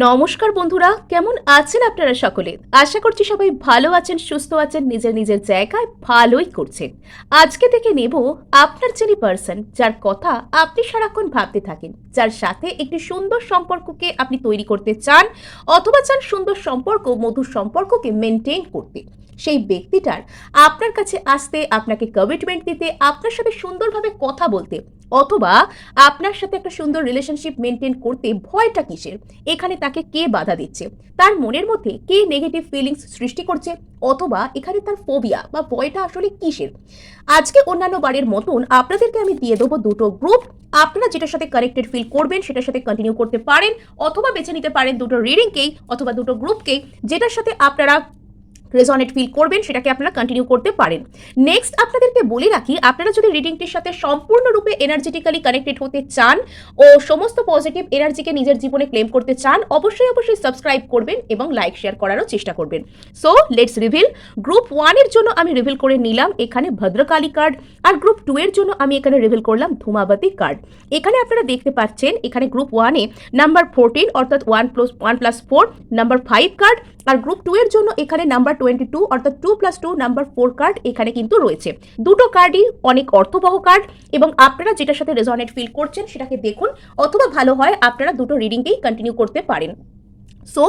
নমস্কার বন্ধুরা, কেমন আছেন আপনারা সকলে? আশা করছি সবাই ভালো আছেন, সুস্থ আছেন, নিজের নিজের জায়গায় ভালোই করছেন। আজকে থেকে নেব আপনার যিনি পার্সন যার কথা আপনি সারাক্ষণ ভাবতে থাকেন, যার সাথে একটি সুন্দর সম্পর্ককে আপনি তৈরি করতে চান, অথবা চান সুন্দর সম্পর্ক, মধুর সম্পর্ককে মেনটেন করতে। সেই ব্যক্তিটার আপনার কাছে আসতে, আপনাকে কমিটমেন্ট দিতে আপনার সাথে সুন্দরভাবে কথা বলতে অথবা আপনার সাথে একটা সুন্দর রিলেশনশিপ মেনটেন করতে ভয়টা কিসের? এখানে তাকে কে বাধা দিচ্ছে? তার মনের মধ্যে কে নেগেটিভ ফিলিংস সৃষ্টি করছে? অথবা এখানে তার ফোবিয়া বা ভয়টা আসলে কিসের? আজকে অন্যান্য বারের মতন আপনাদেরকে আমি দিয়ে দেবো দুটো গ্রুপ আপনারা যেটার সাথে কানেক্টেড ফিল করবেন, সেটার সাথে কন্টিনিউ করতে পারেন অথবা বেছে নিতে পারেন দুটো রিডিংকেই অথবা দুটো গ্রুপকেই যেটার সাথে আপনারা রেজনেট ফিল করবেন, সেটাকে আপনারা কন্টিনিউ করতে পারেন। নেক্সট আপনাদেরকে বলে রাখি, আপনারা যদি রিডিংটির সাথে সম্পূর্ণরূপে এনার্জেটিক্যালি কানেক্টেড হতে চান ও সমস্ত পজিটিভ এনার্জিকে নিজের জীবনে ক্লেম করতে চান, অবশ্যই অবশ্যই সাবস্ক্রাইব করবেন এবং লাইক শেয়ার করারও চেষ্টা করবেন। সো লেটস রিভিল গ্রুপ ওয়ানের জন্য আমি রিভিল করে নিলাম এখানে ভদ্রকালী কার্ড আর গ্রুপ টু এর জন্য আমি এখানে রিভিল করলাম ধূমাবতী কার্ড এখানে আপনারা দেখতে পাচ্ছেন, এখানে গ্রুপ ওয়ানে নাম্বার ফোরটিন অর্থাৎ one plus one plus four number five card আর গ্রুপ টু এর জন্য এখানে নাম্বার টোয়েন্টি টু অর্থাৎ two plus two number four card এখানে কিন্তু রয়েছে। দুটো কার্ডই অনেক অর্থবহ কার্ড এবং আপনারা যেটার সাথে রেজনেট ফিল করছেন সেটাকে দেখুন, অথবা ভালো হয় আপনারা দুটো রিডিংকেই কন্টিনিউ করতে পারেন। সো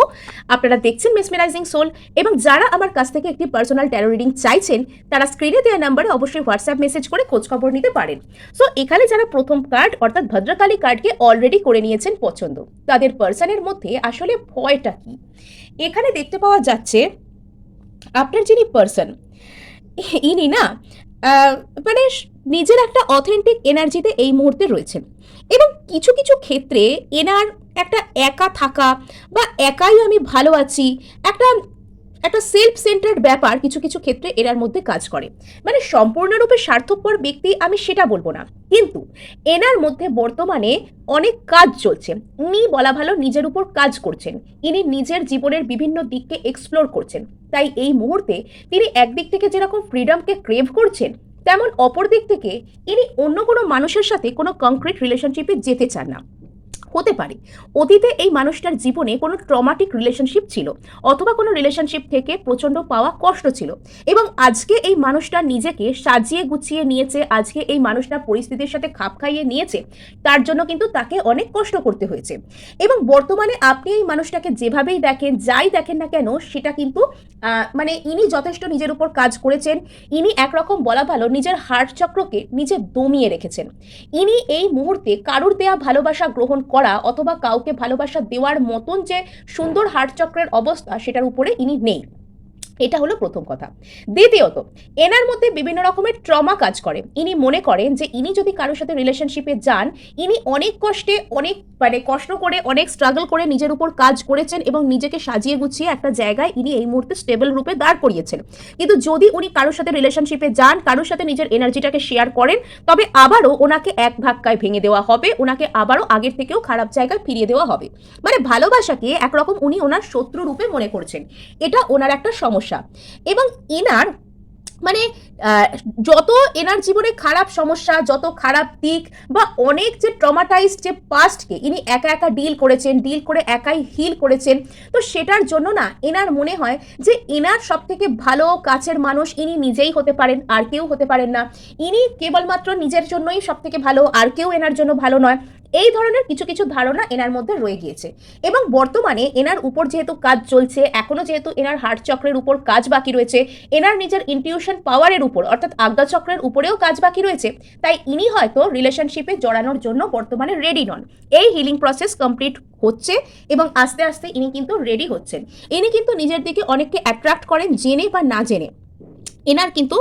আপনারা দেখছেন মেসমেরাইজিং সোল এবং যারা আমার কাছ থেকে একটি পার্সোনাল ট্যারো রিডিং চাইছেন, তারা স্ক্রিনে দেওয়া নাম্বারে অবশ্যই হোয়াটসঅ্যাপ মেসেজ করে খোঁজখবর নিতে পারেন। সো এখানে যারা প্রথম কার্ড অর্থাৎ ভদ্রকালী কার্ডকে অলরেডি করে নিয়েছেন পছন্দ, তাদের পার্সনের মধ্যে আসলে ভয়টা কি? এখানে দেখতে পাওয়া যাচ্ছে আপনার যিনি পার্সন ইনি না মানে নিজের একটা অথেন্টিক এনার্জিতে এই মুহূর্তে রয়েছেন। এবং কিছু কিছু ক্ষেত্রে এনার একটা একা থাকা বা একাই আমি ভালো আছি, একটা একটা সেলফ সেন্টার্ড ব্যাপার কিছু কিছু ক্ষেত্রে এনার মধ্যে কাজ করে। মানে সম্পূর্ণরূপে স্বার্থপর ব্যক্তি আমি সেটা বলব না। কিন্তু এনার মধ্যে বর্তমানে অনেক কাজ চলছে। উনি বলা ভালো নিজের উপর কাজ করছেন। ইনি নিজের জীবনের বিভিন্ন দিককে এক্সপ্লোর করছেন। তাই এই মুহূর্তে তিনি একদিক থেকে যেরকম ফ্রিডমকে ক্রেভ করছেন, তেমন অপর দিক থেকে ইনি অন্য কোনো মানুষের সাথে কোনো কংক্রিট রিলেশনশিপে যেতে চান না। হতে পারে। অতীতে এই মানুষটার জীবনে কোনো ট্রমাটিক রিলেশনশিপ ছিল অথবা কোনো রিলেশনশিপ থেকে প্রচণ্ড পাওয়া কষ্ট ছিল এবং আজকে এই মানুষটা নিজেকে সাজিয়ে গুছিয়ে নিয়েছে, আজকে এই মানুষটা পরিস্থিতির সাথে খাপ খাইয়ে নিয়েছে, তার জন্য কিন্তু তাকে অনেক কষ্ট করতে হয়েছে। এবং বর্তমানে আপনি এই মানুষটাকে যেভাবেই দেখেন, যাই দেখেন না কেন, সেটা কিন্তু মানে ইনি যথেষ্ট নিজের উপর কাজ করেছেন, ইনি একরকম বলা ভালো নিজের হার্ট চক্রকে নিজে দমিয়ে রেখেছেন। ইনি এই মুহূর্তে কারুর দেয়া ভালোবাসা গ্রহণ করা অথবা কাউকে ভালোবাসা দেওয়ার মতন যে সুন্দর হার্ট চক্রের অবস্থা, সেটার উপরে ইনি নেই। এটা হলো প্রথম কথা। দ্বিতীয়ত, এনার মধ্যে বিভিন্ন রকমের ট্রমা কাজ করে। ইনি মনে করেন যে, ইনি যদি কারোর সাথে রিলেশনশিপে যান, ইনি অনেক কষ্টে, অনেক মানে কষ্ট করে, অনেক স্ট্রাগল করে নিজের উপর কাজ করেছেন এবং নিজেকে সাজিয়ে গুছিয়ে একটা জায়গায় ইনি এই মুহূর্তে স্টেবল রূপে দাঁড় করিয়েছেন। কিন্তু যদি উনি কারোর সাথে রিলেশনশিপে যান, কারোর সাথে নিজের এনার্জিটাকে শেয়ার করেন, তবে আবারও ওনাকে এক ধাক্কায় ভেঙে দেওয়া হবে, ওনাকে আবারও আগের থেকেও খারাপ জায়গায় ফিরিয়ে দেওয়া হবে। মানে ভালোবাসাকে একরকম উনি ওনার শত্রু রূপে মনে করছেন। এটা ওনার একটা সমস্যা। এবং এনার মানে যত এনার জীবনে খারাপ সমস্যা, যত খারাপ দিক বা অনেক যে ট্রমাটাইজড যে পাস্টকে ইনি একা একা ডিল করেছেন ডিল করে একাই হিল করেছেন, তো সেটার জন্য না, এনার মনে হয় যে এনার সব থেকে ভালো কাছের মানুষ ইনি নিজেই হতে পারেন, আর কেউ হতে পারেন না। ইনি কেবলমাত্র নিজের জন্যই সব থেকে ভালো, আর কেউ এনার জন্য ভালো নয়। এই ধরনের কিছু কিছু ধারণা এনার মধ্যে রয়ে গিয়েছে। এবং বর্তমানে এনার উপর যেহেতু কাজ চলছে, এখনও যেহেতু এনার হার্ট চক্রের উপর কাজ বাকি রয়েছে, এনার নিজের ইনটিউশন পাওয়ারের উপর, অর্থাৎ আজ্ঞা চক্রের উপরেও কাজ বাকি রয়েছে, তাই ইনি হয়তো রিলেশনশিপে জড়ানোর জন্য বর্তমানে রেডি নন। এই হিলিং প্রসেস কমপ্লিট হচ্ছে এবং আস্তে আস্তে ইনি কিন্তু রেডি হচ্ছেন। ইনি কিন্তু নিজের দিকে অনেককে অ্যাট্রাক্ট করেন, জেনে বা না জেনে। এনার কিন্তু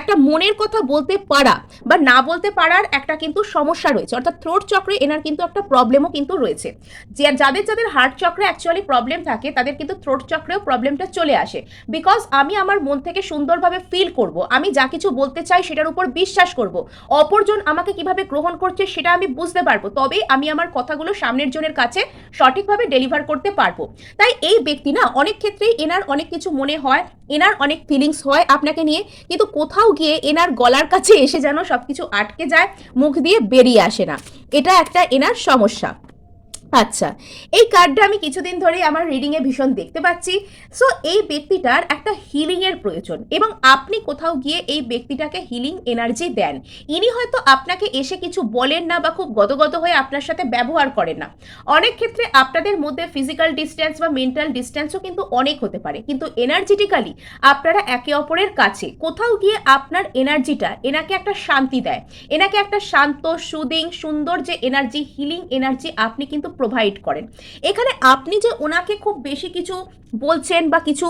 একটা মনের কথা বলতে পারা বা না বলতে পারার একটা কিন্তু সমস্যা রয়েছে। অর্থাৎ থ্রোট চক্রে এনার কিন্তু একটা প্রবলেমও কিন্তু রয়েছে। যে যাদের যাদের হার্ট চক্রে অ্যাকচুয়ালি প্রবলেম থাকে, তাদের কিন্তু থ্রোট চক্রেও প্রবলেমটা চলে আসে। বিকজ আমি আমার মন থেকে সুন্দরভাবে ফিল করব, আমি যা কিছু বলতে চাই সেটার উপর বিশ্বাস করব, অপরজন আমাকে কীভাবে গ্রহণ করছে সেটা আমি বুঝতে পারব, তবেই আমি আমার কথাগুলো সামনের জনের কাছে সঠিকভাবে ডেলিভার করতে পারব। তাই এই ব্যক্তি না, অনেক ক্ষেত্রেই এনার অনেক কিছু মনে হয় এনার অনেক ফিলিংস হয় আপনাকে নিয়ে, কিন্তু কোথাও গিয়ে এনার গলার কাছে এসে যেন সবকিছু আটকে যায়, মুখ দিয়ে বেরিয়ে আসে না। এটা একটা এনার সমস্যা। আচ্ছা এই কার্ডটা আমি কিছুদিন ধরে আমার রিডিংয়ে ভীষণ দেখতে পাচ্ছি। সো এই ব্যক্তিটার একটা হিলিংয়ের প্রয়োজন এবং আপনি কোথাও গিয়ে এই ব্যক্তিটাকে হিলিং এনার্জি দেন। ইনি হয়তো আপনাকে এসে কিছু বলেন না বা খুব গদগদ হয়ে আপনার সাথে ব্যবহার করেন না। অনেক ক্ষেত্রে আপনাদের মধ্যে ফিজিক্যাল ডিস্টেন্স বা মেন্টাল ডিস্টেন্সও কিন্তু অনেক হতে পারে। কিন্তু এনার্জেটিক্যালি আপনারা একে অপরের কাছে, কোথাও গিয়ে আপনার এনার্জিটা এনাকে একটা শান্তি দেয়। এনাকে একটা শান্ত সুদিং সুন্দর যে এনার্জি হিলিং এনার্জি আপনি কিন্তু প্রোভাইড করেন। এখানে আপনি যে ওনাকে খুব বেশি কিছু বলছেন বা কিছু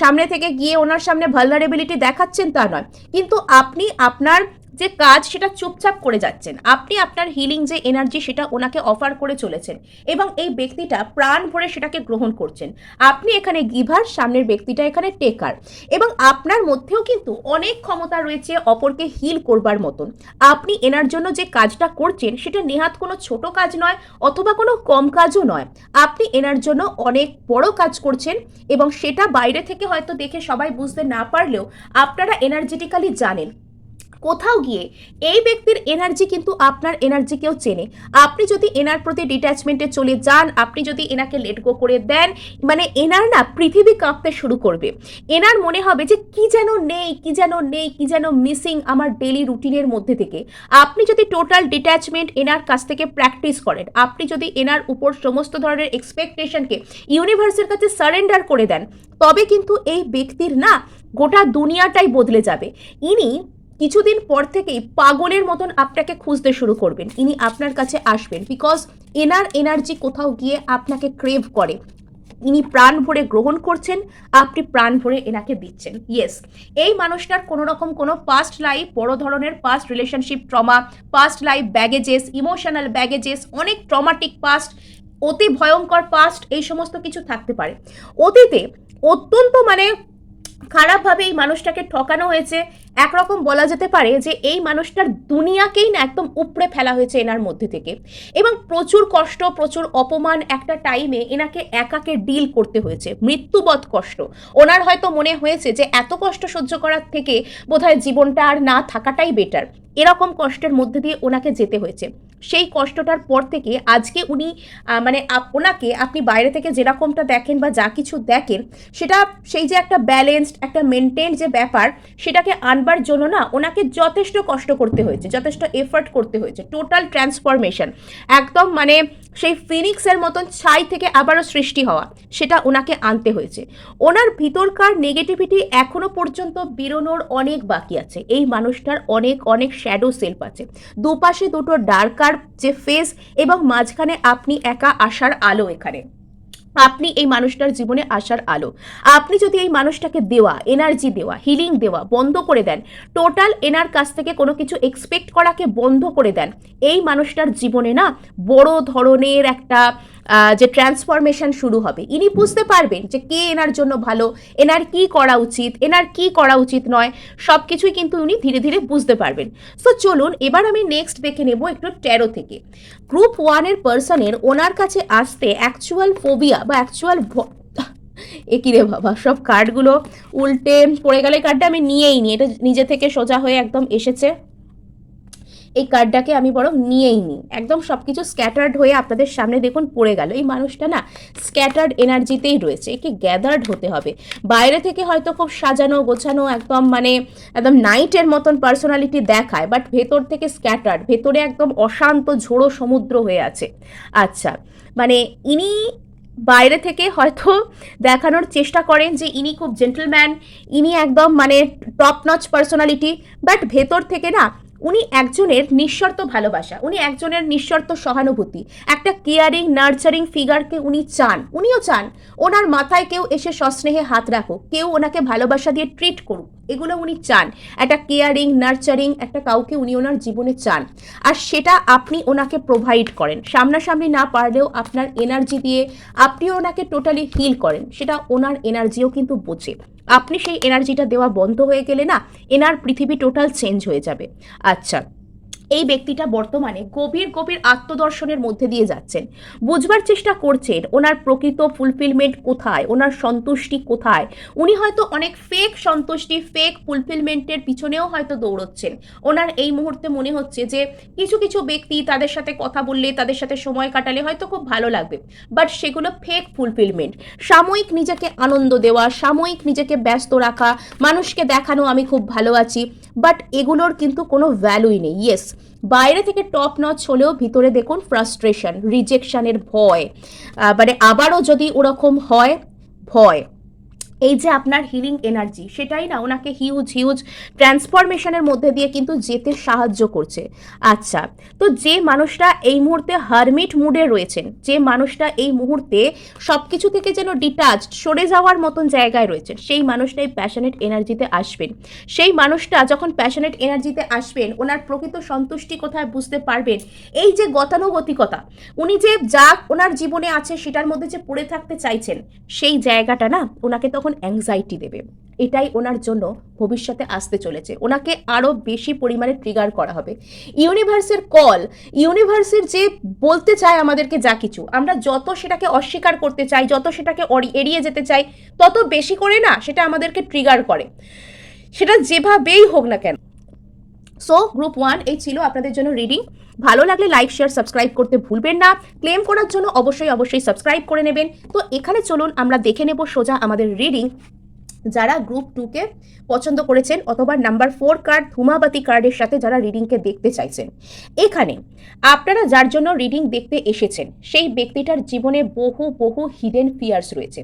সামনে থেকে গিয়ে ওনার সামনে ভালনারেবিলিটি দেখাচ্ছেন তা নয়। কিন্তু আপনি আপনার যে কাজ সেটা চুপচাপ করে যাচ্ছেন। আপনি আপনার হিলিং যে এনার্জি সেটা ওনাকে অফার করে চলেছেন এবং এই ব্যক্তিটা প্রাণ ভরে সেটাকে গ্রহণ করছেন। আপনি এখানে গিভার, সামনের ব্যক্তিটা এখানে টেকার এবং আপনার মধ্যেও কিন্তু অনেক ক্ষমতা রয়েছে অপরকে হিল করবার মতন। আপনি এনার জন্য যে কাজটা করছেন সেটা নেহাত কোনো ছোট কাজ নয় অথবা কোনো কম কাজও নয়। আপনি এনার জন্য অনেক বড় কাজ করছেন এবং সেটা বাইরে থেকে হয়তো দেখে সবাই বুঝতে না পারলেও আপনারা এনার্জেটিক্যালি জানেন। কোথাও গিয়ে এই ব্যক্তির এনার্জি কিন্তু আপনার এনার্জিকেও চেনে। আপনি যদি এনার প্রতি ডিট্যাচমেন্টে চলে যান, আপনি যদি এনাকে লেট গো করে দেন মানে এনার না পৃথিবী কাঁপতে শুরু করবে। এনার মনে হবে যে কি যেন নেই, কি যেন নেই, কি যেন মিসিং আমার ডেলি রুটিনের মধ্যে থেকে। আপনি যদি টোটাল ডিট্যাচমেন্ট এনার কাছ থেকে প্র্যাকটিস করেন, আপনি যদি এনার উপর সমস্ত ধরনের এক্সপেকটেশনকে ইউনিভার্সের কাছে সারেন্ডার করে দেন, তবে কিন্তু এই ব্যক্তির না গোটা দুনিয়াটাই বদলে যাবে। ইনি কিছুদিন পর থেকেই পাগলের মতন আপনাকে খুঁজতে শুরু করবেন। ইনি আপনার কাছে আসবেন বিকজ এনার এনার্জি কোথাও গিয়ে আপনাকে ক্রেভ করে। ইনি প্রাণ ভরে গ্রহণ করছেন, আপনি প্রাণ ভরে এনাকে দিচ্ছেন। ইয়েস এই মানুষটার কোনো রকম কোনো পাস্ট লাইফ বড় ধরনের past relationship trauma past life baggages emotional baggages অনেক ট্রমাটিক পাস্ট অতি ভয়ঙ্কর পাস্ট এই সমস্ত কিছু থাকতে পারে। অতীতে অত্যন্ত মানে খারাপভাবে এই মানুষটাকে ঠকানো হয়েছে। একরকম বলা যেতে পারে যে এই মানুষটার দুনিয়াকেই না একদম উপড়ে ফেলা হয়েছে এনার মধ্যে থেকে। এবং প্রচুর কষ্ট, প্রচুর অপমান একটা টাইমে এনাকে একাকে ডিল করতে হয়েছে। মৃত্যুবধ কষ্ট। ওনার হয়তো মনে হয়েছে যে এত কষ্ট সহ্য করার থেকে বোধহয় জীবনটা আর না থাকাটাই বেটার এরকম কষ্টের মধ্যে দিয়ে ওনাকে যেতে হয়েছে। সেই কষ্টটার পর থেকে আজকে উনি মানে ওনাকে আপনি বাইরে থেকে যেরকমটা দেখেন বা যা কিছু দেখেন, সেটা সেই যে একটা ব্যালেন্সড একটা মেনটেন যে ব্যাপার, সেটাকে আনবার জন্য না ওনাকে যথেষ্ট কষ্ট করতে হয়েছে, যথেষ্ট এফর্ট করতে হয়েছে টোটাল ট্রান্সফরমেশন একদম মানে সেই ফিনিক্সের মতন ছাই থেকে আবারও সৃষ্টি হওয়া, সেটা ওনাকে আনতে হয়েছে। ওনার ভিতরকার নেগেটিভিটি এখনও পর্যন্ত বেরোনোর অনেক বাকি আছে। এই মানুষটার অনেক অনেক শ্যাডো সেলফ আছে। দুপাশে দুটো ডার্কার যে ফেস এবং মাঝখানে আপনি একা আসার আলো এখানে। আপনি এই মানুষটার জীবনে আসার আলো। আপনি যদি এই মানুষটাকে দেওয়া এনার্জি দেওয়া হিলিং দেওয়া, বন্ধ করে দেন টোটাল এনার কাছ থেকে কোনো কিছু এক্সপেক্ট করাকে বন্ধ করে দেন, এই মানুষটার জীবনে না বড় ধরনের একটা যে ট্রান্সফরমেশন শুরু হবে। ইনি বুঝতে পারবেন যে কে এনার জন্য ভালো, এনার কি করা উচিত, এনার কি করা উচিত নয় সব কিছুই কিন্তু উনি ধীরে ধীরে বুঝতে পারবেন। সো চলুন, এবার আমি নেক্সট দেখে নেব একটু ট্যারো থেকে। গ্রুপ ওয়ানের পার্সনের ওনার কাছে আসতে অ্যাকচুয়াল ফোবিয়া বা অ্যাকচুয়াল এ কি রে বাবা, সব কার্ডগুলো উল্টে পড়ে গেলে। কার্ডটা আমি নিয়েই নি, এটা নিজে থেকে সোজা হয়ে একদম এসেছে। এই কার্ডটাকে আমি বরং নিয়েই নি একদম সব কিছু স্ক্যাটার্ড হয়ে আপনাদের সামনে দেখুন পড়ে গেল। এই মানুষটা না স্ক্যাটার্ড এনার্জিতেই রয়েছে। একে গ্যাদার্ড হতে হবে। বাইরে থেকে হয়তো খুব সাজানো, গোছানো, একদম মানে একদম নাইটের মতন পার্সোনালিটি দেখায় বাট ভেতর থেকে স্ক্যাটার্ড ভেতরে একদম অশান্ত ঝোড়ো সমুদ্র হয়ে আছে। আচ্ছা মানে ইনি বাইরে থেকে হয়তো দেখানোর চেষ্টা করেন যে ইনি খুব জেন্টলম্যান ইনি একদম মানে টপ নচ পার্সোনালিটি বাট ভেতর থেকে না উনি একজনের নিঃশর্ত ভালোবাসা, উনি একজনের নিঃশর্ত সহানুভূতি, একটা কেয়ারিং নার্চারিং ফিগারকে উনি চান, উনিও চান ওনার মাথায় কেউ এসে সস্নেহে হাত রাখুক, কেউ ওনাকে ভালোবাসা দিয়ে ট্রিট করুক, এগুলো উনি চান, একটা কেয়ারিং নার্চারিং একটা কাউকে উনি ওনার জীবনে চান। আর সেটা আপনি ওনাকে প্রোভাইড করেন, সামনাসামনি না পারলেও আপনার এনার্জি দিয়ে আপনিও ওনাকে টোটালি হিল করেন, সেটা ওনার এনার্জিও কিন্তু বোঝে। আপনি সেই এনার্জিটা দেওয়া বন্ধ হয়ে গেলে না, এনার পৃথিবী টোটাল চেঞ্জ হয়ে যাবে। আচ্ছা এই ব্যক্তিটা বর্তমানে গভীর গভীর আত্মদর্শনের মধ্যে দিয়ে যাচ্ছেন। বুঝবার চেষ্টা করছেন, ওনার প্রকৃত ফুলফিলমেন্ট কোথায়, ওনার সন্তুষ্টি কোথায়? উনি হয়তো অনেক ফেক সন্তুষ্টি ফেক ফুলফিলমেন্টের পিছনেও হয়তো দৌড়চ্ছেন। ওনার এই মুহূর্তে মনে হচ্ছে যে কিছু কিছু ব্যক্তি তাদের সাথে কথা বললে, তাদের সাথে সময় কাটালে হয়তো খুব ভালো লাগবে। বাট সেগুলো ফেক ফুলফিলমেন্ট সাময়িক নিজেকে আনন্দ দেওয়া, সাময়িক নিজেকে ব্যস্ত রাখা, মানুষকে দেখানো, আমি খুব ভালো আছি। বাট এগুলোর কিন্তু কোনো ভ্যালুই নেই। ইয়েস বাইরে থেকে টপ নচ হলেও ভিতরে দেখুন ফ্রাস্ট্রেশন রিজেকশনের ভয়। মানে আবারও যদি ওরকম হয়, ভয়। এই যে আপনার হিলিং এনার্জি সেটাই না ওনাকে হিউজ হিউজ ট্রান্সফরমেশনের মধ্যে দিয়ে কিন্তু যেতে সাহায্য করছে। আচ্ছা তো যে মানুষটা এই মুহূর্তে হারমিট মুডে রয়েছেন, যে মানুষটা এই মুহূর্তে সব কিছু থেকে যেন ডিটাচড সরে যাওয়ার মতন জায়গায় রয়েছেন, সেই মানুষটাই প্যাশনেট এনার্জিতে আসবেন। সেই মানুষটা যখন প্যাশনেট এনার্জিতে আসবেন, ওনার প্রকৃত সন্তুষ্টি কোথায় বুঝতে পারবেন? এই যে গতানুগতিকতা, উনি যে যা ওনার জীবনে আছে, সেটার মধ্যে যে পড়ে থাকতে চাইছেন, সেই জায়গাটা না ওনাকে তখন অ্যাংজাইটি দেবে। এটাই ওনার জন্য ভবিষ্যতে আসতে চলেছে। ওনাকে আরও বেশি পরিমাণে ট্রিগার করা হবে। ইউনিভার্সের কল ইউনিভার্সের যে বলতে চায় আমাদেরকে যা কিছু, আমরা যত সেটাকে অস্বীকার করতে চাই, যত সেটাকে এড়িয়ে যেতে চাই, তত বেশি করে না সেটা আমাদেরকে ট্রিগার করে। সেটা যেভাবেই হোক না কেন। সো গ্রুপ ওয়ান এই ছিল আপনাদের জন্য রিডিং ভালো লাগলে লাইক শেয়ার সাবস্ক্রাইব করতে ভুলবেন না। ক্লেম করার জন্য অবশ্যই অবশ্যই সাবস্ক্রাইব করে নেবেন। তো এখানে চলুন, আমরা দেখে নেব সোজা আমাদের রিডিং যারা গ্রুপ টুকে পছন্দ করেছেন অথবা নাম্বার ফোর কার্ড ধুমাবাতি কার্ডের সাথে যারা রিডিংকে দেখতে চাইছেন। এখানে আপনারা যার জন্য রিডিং দেখতে এসেছেন, সেই ব্যক্তিটার জীবনে বহু বহু হিডেন ফিয়ার্স রয়েছে।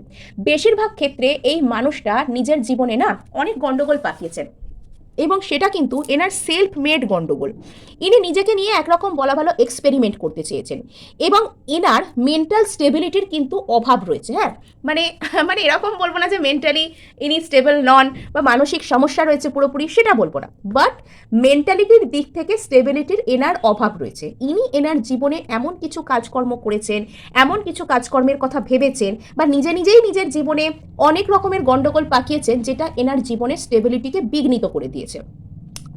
বেশিরভাগ ক্ষেত্রে এই মানুষটা নিজের জীবনে না অনেক গন্ডগোল পাকিয়েছেন। এবং সেটা কিন্তু এনার সেলফ মেড গন্ডগোল। ইনি নিজেকে নিয়ে একরকম বলা ভালো এক্সপেরিমেন্ট করতে চেয়েছেন এবং এনার মেন্টাল স্টেবিলিটির কিন্তু অভাব রয়েছে হ্যাঁ? মানে মানে এরকম বলব না যে মেন্টালি ইনি স্টেবল নন বা মানসিক সমস্যা রয়েছে পুরোপুরি, সেটা বলব না। বাট মেন্টালিটির দিক থেকে স্টেবিলিটির এনার অভাব রয়েছে। ইনি এনার জীবনে এমন কিছু কাজকর্ম করেছেন, এমন কিছু কাজকর্মের কথা ভেবেছেন বা নিজে নিজেই নিজের জীবনে অনেক রকমের গন্ডগোল পাকিয়েছেন যেটা এনার জীবনের স্টেবিলিটিকে বিঘ্নিত করে দিয়েছে।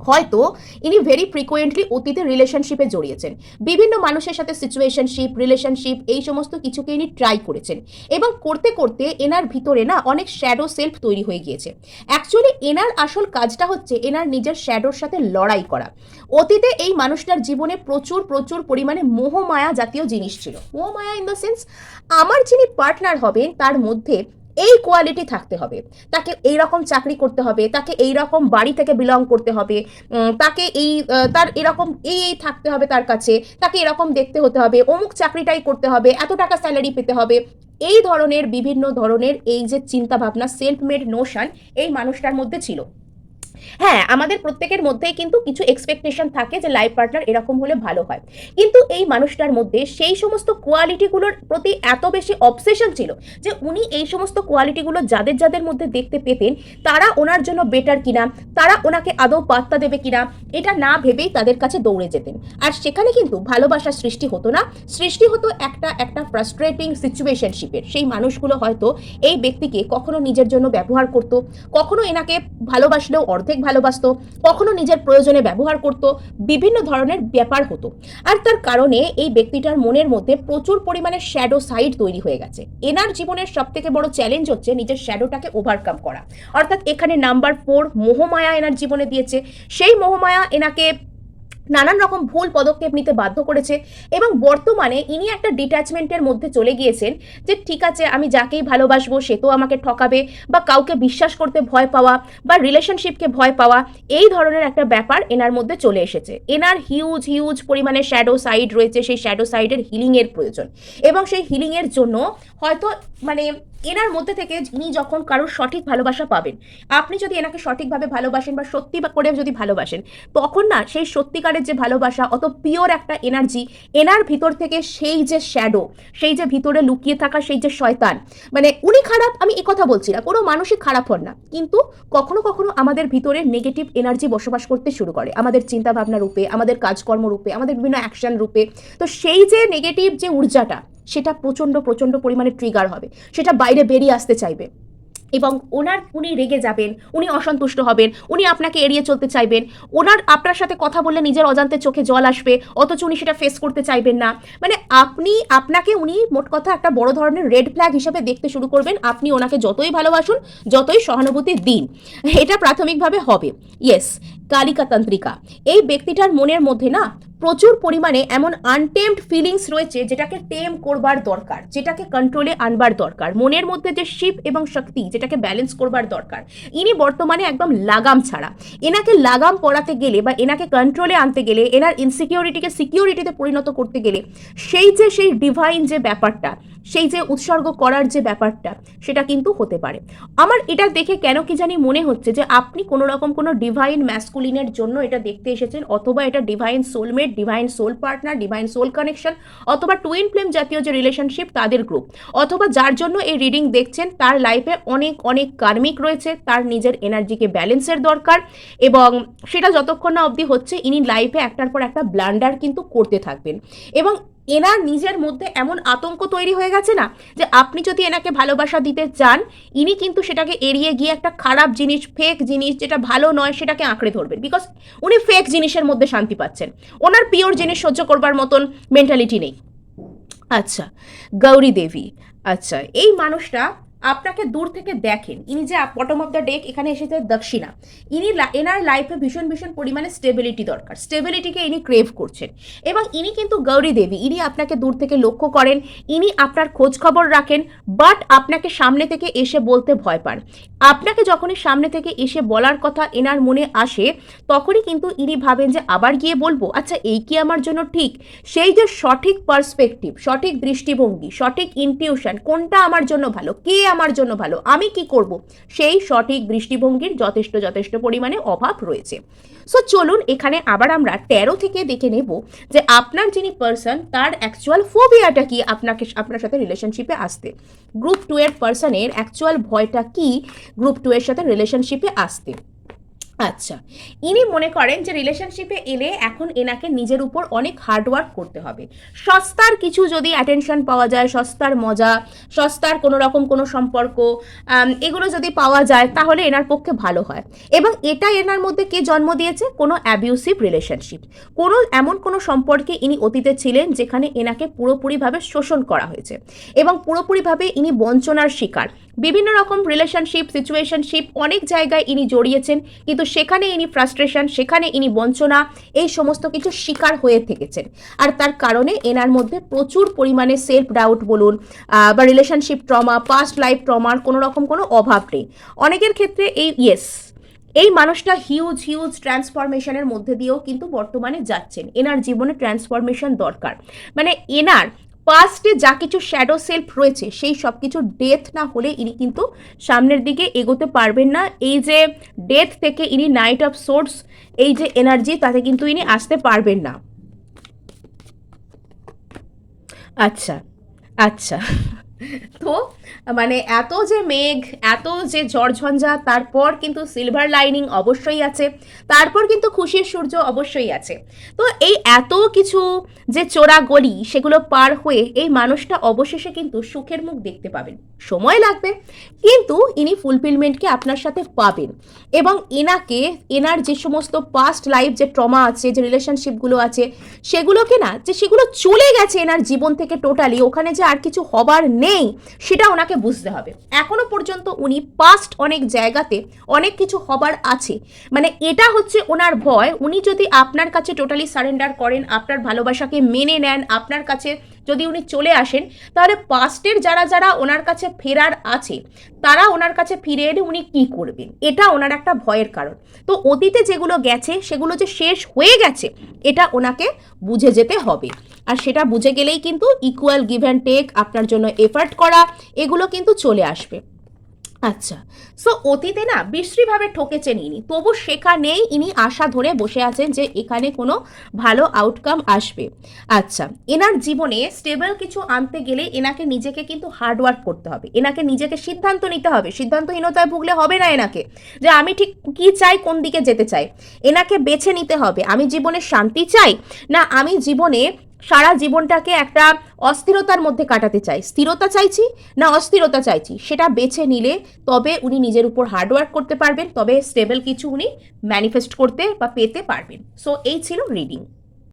হয়তো ইনি ভেরি ফ্রিকোয়েন্টলি অতীতে রিলেশনশিপে জড়িয়েছেন। বিভিন্ন মানুষের সাথে সিচুয়েশনশিপ রিলেশনশিপ এই সমস্ত কিছুকে ইনি ট্রাই করেছেন। এবং করতে করতে এনার ভিতরে না অনেক শ্যাডো সেলফ তৈরি হয়ে গিয়েছে। অ্যাকচুয়ালি এনার আসল কাজটা হচ্ছে এনার নিজের শ্যাডোর সাথে লড়াই করা। অতীতে এই মানুষটার জীবনে প্রচুর প্রচুর পরিমাণে মোহমায়া জাতীয় জিনিস ছিল। মোহমায়া ইন দ্য সেন্স আমার যিনি পার্টনার হবেন, তার মধ্যে এই কোয়ালিটি থাকতে হবে। তাকে এই রকম চাকরি করতে হবে, তাকে এই রকম বাড়ি থেকে বিলং করতে হবে তাকে এই তার এরকম এই এই থাকতে হবে তার কাছে, তাকে এরকম দেখতে হতে হবে, অমুক চাকরিটাই করতে হবে, এত টাকা স্যালারি পেতে হবে। এই ধরনের, বিভিন্ন ধরনের এই যে চিন্তা ভাবনা সেলফ মেড নোশন এই মানুষটার মধ্যে ছিল। হ্যাঁ আমাদের প্রত্যেকের মধ্যেই কিন্তু কিছু এক্সপেকটেশন থাকে যে লাইফ পার্টনার এরকম হলে ভালো হয়। কিন্তু এই মানুষটার মধ্যে সেই সমস্ত কোয়ালিটিগুলোর প্রতি এত বেশি অবসেশন ছিল যে উনি এই সমস্ত কোয়ালিটিগুলো যাদের যাদের মধ্যে দেখতে পেতেন, তারা ওনার জন্য বেটার কিনা, তারা ওনাকে আদৌ পাত্তা দেবে কিনা, এটা না ভেবেই তাদের কাছে দৌড়ে যেতেন। আর সেখানে কিন্তু ভালোবাসার সৃষ্টি হতো না। সৃষ্টি হতো একটা একটা ফ্রাস্ট্রেটিং সিচুয়েশনশিপের সেই মানুষগুলো হয়তো এই ব্যক্তিকে কখনো নিজের জন্য ব্যবহার করতো, কখনো এনাকে ভালোবাসলেও অর্ধেক ভালোবাসতো, কখনো নিজের প্রয়োজনে ব্যবহার করত, বিভিন্ন ধরনের ব্যাপার হতো। আর তার কারণে এই ব্যক্তিটার মনের মধ্যে প্রচুর পরিমাণে শ্যাডো সাইড তৈরি হয়ে গেছে। এনার জীবনের সব থেকে বড় চ্যালেঞ্জ হচ্ছে নিজের শ্যাডোটাকে ওভারকাম করা। অর্থাৎ এখানে নাম্বার ফোর মোহমায়া এনার জীবনে দিয়েছে। সেই মোহমায়া এনাকে নানান রকম ভুল পদক্ষেপ নিতে বাধ্য করেছে এবং বর্তমানে ইনি একটা ডিট্যাচমেন্টের মধ্যে চলে গিয়েছেন যে, ঠিক আছে, আমি যাকেই ভালোবাসবো, সে তো আমাকে ঠকাবে বা কাউকে বিশ্বাস করতে ভয় পাওয়া বা রিলেশনশিপকে ভয় পাওয়া, এই ধরনের একটা ব্যাপার এনার মধ্যে চলে এসেছে। এনার হিউজ হিউজ পরিমাণে শ্যাডো সাইড রয়েছে, সেই শ্যাডো সাইডের হিলিংয়ের প্রয়োজন এবং সেই হিলিংয়ের জন্য হয়তো মানে এনার মধ্যে থেকে ইনি যখন কারোর সঠিক ভালোবাসা পাবেন, আপনি যদি এনাকে সঠিকভাবে ভালোবাসেন বা সত্যি করে যদি ভালোবাসেন, তখন না সেই সত্যিকারের যে ভালোবাসা, অত পিওর একটা এনার্জি এনার ভিতর থেকে সেই যে শ্যাডো সেই যে ভিতরে লুকিয়ে থাকা, সেই যে শয়তান মানে উনি খারাপ, আমি কথা বলছি না, কোনো মানুষই খারাপ হন না। কিন্তু কখনো কখনো আমাদের ভিতরে নেগেটিভ এনার্জি বসবাস করতে শুরু করে, আমাদের চিন্তা ভাবনা রূপে, আমাদের কাজকর্ম রূপে, আমাদের বিভিন্ন অ্যাকশন রূপে। তো সেই যে নেগেটিভ যে ঊর্জাটা সেটা প্রচণ্ড প্রচণ্ড পরিমাণে ট্রিগার হবে। সেটা বাইরে বেরিয়ে আসতে চাইবে। এবং ওনার উনি রেগে যাবেন, উনি অসন্তুষ্ট হবেন, উনি আপনাকে এড়িয়ে চলতে চাইবেন। ওনার আপনার সাথে কথা বললে নিজের অজান্তে চোখে জল আসবে, অথচ উনি সেটা ফেস করতে চাইবেন না। মানে আপনি, আপনাকে উনি মোট কথা একটা বড় ধরনের রেড ফ্ল্যাগ হিসেবে দেখতে শুরু করবেন। আপনি ওনাকে যতই ভালোবাসুন, যতই সহানুভূতি দিন, এটা প্রাথমিকভাবে হবে। ইয়েস কালিকা তন্ত্রিকা এই ব্যক্তিটার মনের মধ্যে না প্রচুর পরিমাণে এমন আনটেমড ফিলিংস রয়েছে যেটাকে টেম করবার দরকার, যেটাকে কন্ট্রোলে আনবার দরকার, মনের মধ্যে যে শিব এবং শক্তি যেটাকে ব্যালেন্স করবার দরকার। ইনি বর্তমানে একদম লাগাম ছাড়া। এনাকে লাগাম পড়াতে গেলে বা এনাকে কন্ট্রোলে আনতে গেলে, এনার ইনসিকিউরিটিকে সিকিউরিটিতে পরিণত করতে গেলে, সেই যে সেই ডিভাইন যে ব্যাপারটা সেই যে উৎসর্গ করার যে ব্যাপারটা, সেটা কিন্তু হতে পারে। আমার এটা দেখে কেন কি জানি মনে হচ্ছে যে আপনি কোনো রকম কোনো ডিভাইন ম্যাসকুলিনের জন্য এটা দেখতে এসেছেন, অথবা এটা divine soulmate divine soul partner divine soul connection অথবা টুইন ফ্লেম জাতীয় যে রিলেশনশিপ তাদের গ্রুপ অথবা যার জন্য এই রিডিং দেখছেন, তার লাইফে অনেক অনেক কার্মিক রয়েছে, তার নিজের এনার্জিকে ব্যালেন্সের দরকার, এবং সেটা যতক্ষণ না অবধি হচ্ছে, ইনি লাইফে একটার পর একটা ব্লান্ডার কিন্তু করতে থাকবেন। এবং এনার নিজের মধ্যে এমন আতঙ্ক তৈরি হয়ে গেছে না যে আপনি যদি এনাকে ভালোবাসা দিতে চান, ইনি কিন্তু সেটাকে এড়িয়ে গিয়ে একটা খারাপ জিনিস ফেক জিনিস যেটা ভালো নয় সেটাকে আঁকড়ে ধরবেন বিকজ উনি ফেক জিনিসের মধ্যে শান্তি পাচ্ছেন। ওনার পিওর জিনিস সহ্য করবার মতন মেন্টালিটি নেই। আচ্ছা গৌরী দেবী আচ্ছা এই মানুষটা আপনাকে দূর থেকে দেখেন। ইনি যে বটম অফ দ্য ডেক এখানে এসেছে দক্ষিণা। ইনি এনার লাইফে ভীষণ ভীষণ পরিমাণে স্টেবিলিটি দরকার। স্টেবিলিটিকে ইনি ক্রেভ করছেন। এবং ইনি কিন্তু গৌরী দেবী। ইনি আপনাকে দূর থেকে লক্ষ্য করেন। ইনি আপনার খোঁজ খবর রাখেন। বাট আপনাকে সামনে থেকে এসে বলতে ভয় পান। আপনাকে যখনই সামনে থেকে এসে বলার কথা এনার মনে আসে, তখনই কিন্তু ইনি ভাবেন যে আবার গিয়ে বলব আচ্ছা এই কি আমার জন্য ঠিক? সেই যে সঠিক পার্সপেক্টিভ সঠিক দৃষ্টিভঙ্গি, সঠিক ইনটিউশন কোনটা আমার জন্য ভালো? কে আমার জন্য ভালো। আমি কি করব? সেই সঠিক দৃষ্টিভঙ্গির যথেষ্ট যথেষ্ট পরিমাণে অভাব রয়েছে। সো চলুন এখানে আবার আমরা তেরো থেকে দেখে নেব যে আপনার যিনি পার্সন তার অ্যাকচুয়াল ফোবিয়াটা কি আপনাকে, আপনার সাথে রিলেশনশিপে আসতে। গ্রুপ টু এর পার্সনের অ্যাকচুয়াল ভয়টা কি? গ্রুপ টু এর সাথে রিলেশনশিপে আসতে। আচ্ছা ইনি মনে করেন যে রিলেশনশিপে এলে এখন এনাকে নিজের উপর অনেক হার্ডওয়ার্ক করতে হবে। সস্তার কিছু যদি অ্যাটেনশন পাওয়া যায়, সস্তার মজা, সস্তার কোনো রকম কোনো সম্পর্ক এগুলো যদি পাওয়া যায় তাহলে এনার পক্ষে ভালো হয়। এবং এটা এনার মধ্যে কে জন্ম দিয়েছে? কোনো অ্যাবিউসিভ রিলেশনশিপ কোনো, এমন কোনো সম্পর্কে ইনি অতীতে ছিলেন যেখানে এনাকে পুরোপুরিভাবে শোষণ করা হয়েছে। এবং পুরোপুরিভাবে ইনি বঞ্চনার শিকার। বিভিন্ন রকম রিলেশনশিপ সিচুয়েশনশিপ অনেক জায়গায় ইনি জড়িয়েছেন। কিন্তু সেখানে ইনি ফ্রাস্ট্রেশন সেখানে ইনি বঞ্চনা, এই সমস্ত কিছু শিকার হয়ে থেকেছেন। আর তার কারণে এনার মধ্যে প্রচুর পরিমাণে সেলফ ডাউট বলুন বা রিলেশনশিপ ট্রমা পাস্ট লাইফ ট্রমার কোনো রকম কোনো অভাব নেই। অনেকের ক্ষেত্রে এই ইয়েস এই মানুষটা হিউজ হিউজ ট্রান্সফরমেশনের মধ্যে দিয়েও কিন্তু বর্তমানে যাচ্ছেন। এনার জীবনে ট্রান্সফরমেশন দরকার। মানে এনার পাস্টে যা কিছু শ্যাডো সেলফ রয়েছে, সেই সব কিছু ডেথ না হলে ইনি কিন্তু সামনের দিকে এগোতে পারবেন না। এই যে ডেথ থেকে ইনি নাইট অফ সোর্স এই যে এনার্জি তাতে কিন্তু ইনি আসতে পারবেন না। আচ্ছা আচ্ছা। তো মানে এত যে মেঘ, এত যে ঝড়ঝঞ্ঝা, তারপর কিন্তু সিলভার লাইনিং অবশ্যই আছে। তারপর কিন্তু খুশির সূর্য অবশ্যই আছে। তো এই এত কিছু যে চোরা গলি, সেগুলো পার হয়ে এই মানুষটা অবশেষে কিন্তু সুখের মুখ দেখতে পাবেন। সময় লাগবে, কিন্তু ইনি ফুলফিলমেন্টকে আপনার সাথে পাবেন। এবং এনাকে, এনার যে সমস্ত পাস্ট লাইফ যে ট্রমা আছে, যে রিলেশনশিপগুলো আছে, সেগুলোকে না, যে সেগুলো চলে গেছে এনার জীবন থেকে টোটালি ওখানে যে আর কিছু হবার নেই, সেটা ওনাকে বুঝতে হবে। এখনও পর্যন্ত উনি পাস্ট অনেক জায়গাতে অনেক কিছু হবার আছে। মানে এটা হচ্ছে ওনার ভয়। উনি যদি আপনার কাছে টোটালি সারেন্ডার করেন, আপনার ভালোবাসাকে মেনে নেন, আপনার কাছে যদি উনি চলে আসেন, তাহলে পাস্টের যারা যারা ওনার কাছে ফেরার আছে, তারা ওনার কাছে ফিরে এলে উনি কী করবেন? এটা ওনার একটা ভয়ের কারণ। তো অতীতে যেগুলো গেছে, সেগুলো যে শেষ হয়ে গেছে, এটা ওনাকে বুঝে যেতে হবে। আর সেটা বুঝে গেলেই কিন্তু ইকুয়াল গিভ অ্যান্ড টেক আপনার জন্য এফার্ট করা, এগুলো কিন্তু চলে আসবে। আচ্ছা সো অতীতে না বিশ্রীভাবে ঠকেছেন ইনি। তবু সেখানেই ইনি আশা ধরে বসে আছেন যে এখানে কোনো ভালো আউটকাম আসবে। আচ্ছা এনার জীবনে স্টেবল কিছু আনতে গেলে এনাকে নিজেকে কিন্তু হার্ডওয়ার্ক করতে হবে। এনাকে নিজেকে সিদ্ধান্ত নিতে হবে। সিদ্ধান্তহীনতায় ভুগলে হবে না এনাকে যে আমি ঠিক কি চাই, কোন দিকে যেতে চাই। এনাকে বেছে নিতে হবে। আমি জীবনে শান্তি চাই না আমি জীবনে সারা জীবনটাকে একটা অস্থিরতার মধ্যে কাটাতে চাই। স্থিরতা চাইছি না অস্থিরতা চাইছি? সেটা বেছে নিলে তবে উনি নিজের উপর হার্ডওয়ার্ক করতে পারবেন, তবে স্টেবল কিছু উনি ম্যানিফেস্ট করতে বা পেতে পারবেন। সো এই ছিল রিডিং